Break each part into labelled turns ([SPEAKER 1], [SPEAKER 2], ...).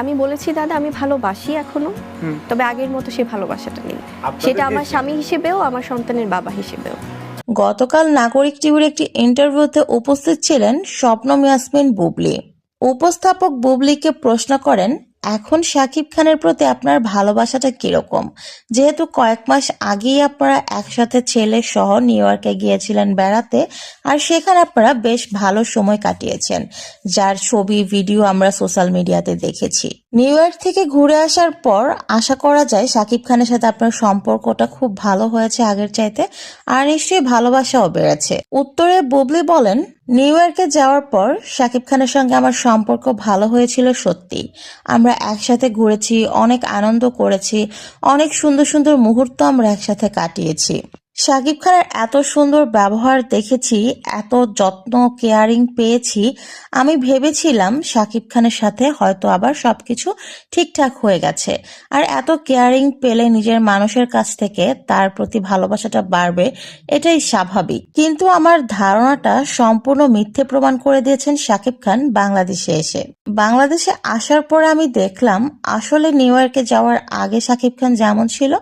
[SPEAKER 1] আমি বলেছি দাদা আমি ভালোবাসি
[SPEAKER 2] এখনও।
[SPEAKER 1] তবে আগের মতো সে ভালোবাসাটা নেই। সেটা আমার স্বামী হিসেবেও আমার সন্তানের বাবা হিসেবেও।
[SPEAKER 3] গতকাল নাগরিক টিভির একটি ইন্টারভিউতে উপস্থিত ছিলেন স্বপ্ন ইয়াসমিন বুবলি। উপস্থাপক বুবলিকে প্রশ্ন করেন এখন শাকিব খানের প্রতি আপনার ভালোবাসাটা কীরকম? যেহেতু কয়েক মাস আগেই আপনারা একসাথে ছেলে সহ নিউ ইয়র্কে গিয়েছিলেন বেড়াতে, আর সেখানে আপনারা বেশ ভালো সময় কাটিয়েছেন, যার ছবি, ভিডিও আমরা সোশ্যাল মিডিয়াতে দেখেছি। নিউ ইয়র্ক থেকে ঘুরে আসার পর আশা করা যায় শাকিব খানের সাথে আপনার সম্পর্কটা খুব ভালো হয়েছে আগের চাইতে, আর নিশ্চয়ই ভালোবাসাও বেড়েছে। উত্তরে বুবলি বলেন নিউ ইয়র্কে যাওয়ার পর শাকিব খানের সঙ্গে আমার সম্পর্ক ভালো হয়েছিল সত্যি। আমরা একসাথে ঘুরেছি, অনেক আনন্দ করেছি, অনেক সুন্দর সুন্দর মুহূর্ত আমরা একসাথে কাটিয়েছি। শাকিব খানের এত সুন্দর ব্যবহার দেখেছি, এত যত্ন কেয়ারিং পেয়েছি, আমি ভেবেছিলাম শাকিব খানের সাথে হয়তো আবার সবকিছু ঠিকঠাক হয়ে গেছে। আর এত কেয়ারিং পেলে নিজের মানুষের কাছ থেকে তার প্রতি ভালোবাসাটা বাড়বে, এটাই স্বাভাবিক। কিন্তু আমার ধারণাটা সম্পূর্ণ মিথ্যে প্রমাণ করে দিয়েছেন শাকিব খান বাংলাদেশে এসে। বাংলাদেশে আসার পরে আমি দেখলাম, আসলে নিউ ইয়র্কে যাওয়ার আগে শাকিব খান যেমন ছিল,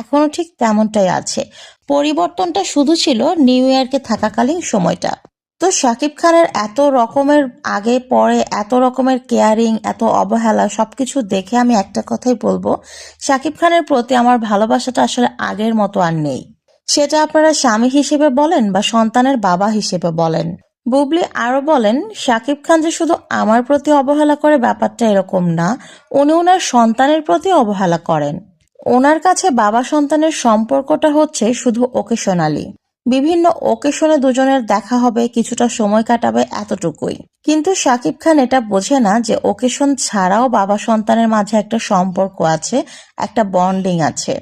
[SPEAKER 3] এখনও ঠিক তেমনটাই আছে। পরিবর্তনটা শুধু ছিল নিউ ইয়র্কে থাকাকালীন সময়টা। তো শাকিব খানের এত রকমের আগে, পরে এত রকমের কেয়ারিং এত অবহেলা সবকিছু দেখে আমি একটা কথাই বলব, শাকিব খানের প্রতি আমার ভালোবাসাটা আসলে আগের মতো আর নেই। সেটা আপনারা স্বামী হিসেবে বলেন বা সন্তানের বাবা হিসেবে বলেন। বুবলি আরও বলেন, শাকিব খান যে শুধু আমার প্রতি অবহেলা করে ব্যাপারটা এরকম না, উনি ওনার সন্তানের প্রতি অবহেলা করেন। ওনার কাছে বাবা সন্তানের সম্পর্কটা হচ্ছে শুধু ওকেশনালি বিভিন্ন ওকেশনে দুজনের দেখা হবে, কিছুটা সময় কাটাবে এতটুকুই। কিন্তু শাকিব খান এটা বোঝে না যে ওকেশন ছাড়াও বাবা সন্তানের মাঝে একটা সম্পর্ক আছে, একটা বন্ডিং আছে।